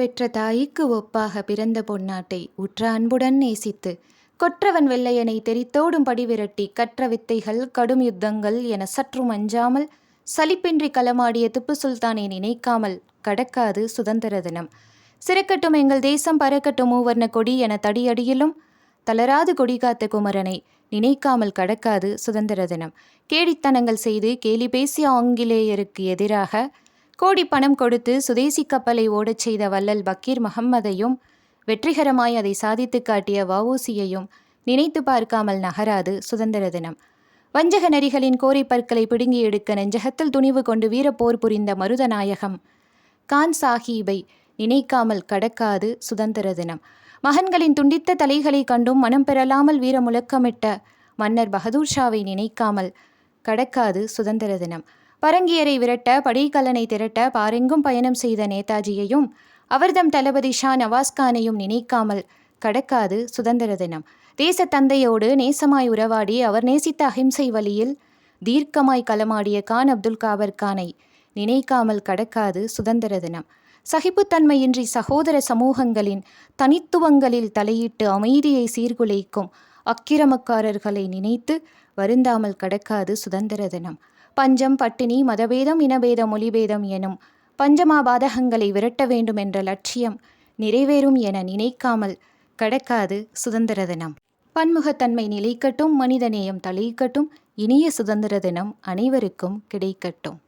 பெற்ற தாய்க்கு ஒப்பாக பிறந்த பொன்னாட்டை உற்ற அன்புடன் நேசித்து கொற்றவன் வெள்ளையனை தெரித்தோடும் படிவிரட்டி கற்ற வித்தைகள் கடும் யுத்தங்கள் என சற்றும் அஞ்சாமல் சலிப்பின்றி களமாடிய திப்பு சுல்தானை நினைக்காமல் கடக்காது சுதந்திர தினம். சிறக்கட்டும் எங்கள் தேசம் பறக்கட்டும் மூவர்ண கொடி என தடியடியிலும் தளராது கொடி காத்த குமரனை நினைக்காமல் கடக்காது சுதந்திர தினம். கேடித்தனங்கள் செய்து கேலி பேசிய ஆங்கிலேயருக்கு எதிராக கோடி பணம் கொடுத்து சுதேசி கப்பலை ஓடச் செய்த வள்ளல் பக்கீர் முகம்மதையும் வெற்றிகரமாய் அதை சாதித்து காட்டிய வவுசியையும் நினைத்து பார்க்காமல் நகராது சுதந்திர தினம். வஞ்சக நரிகளின் கோரை பற்களை பிடுங்கி எடுக்க நெஞ்சகத்தில் துணிவு கொண்டு வீரப்போர் புரிந்த மருதநாயகம் கான் சாஹீபை நினைக்காமல் கடக்காது சுதந்திர தினம். மகன்களின் துண்டித்த தலைகளை கண்டும் மனம் பெறலாமல் வீர முழக்கமிட்ட மன்னர் பகதூர் ஷாவை நினைக்காமல் கடக்காது சுதந்திர தினம். பரங்கியரை விரட்ட படைக்கலனை திரட்ட பாரெங்கும் பயணம் செய்த நேதாஜியையும் அவர்தம் தளபதி ஷா நவாஸ்கானையும் நினைக்காமல் கடக்காது சுதந்திர தினம். தேச தந்தையோடு நேசமாய் உறவாடி அவர் நேசித்த அஹிம்சை வழியில் தீர்க்கமாய் களமாடிய கான் அப்துல் காவர் கானை நினைக்காமல் கடக்காது சுதந்திர தினம். சகிப்புத்தன்மையின்றி சகோதர சமூகங்களின் தனித்துவங்களில் தலையிட்டு அமைதியை சீர்குலைக்கும் அக்கிரமக்காரர்களை நினைத்து வருந்தாமல் கடக்காது சுதந்திர தினம். பஞ்சம் பட்டினி மதபேதம் இனபேதம் மொழிபேதம் எனும் பஞ்சமாபாதகங்களை விரட்ட வேண்டும் என்ற லட்சியம் நிறைவேறும் என நினைக்காமல் கடக்காது சுதந்திர தினம். பன்முகத்தன்மை நிலைக்கட்டும் மனிதநேயம் தலைக்கட்டும் இனிய சுதந்திர தினம் அனைவருக்கும் கிடைக்கட்டும்.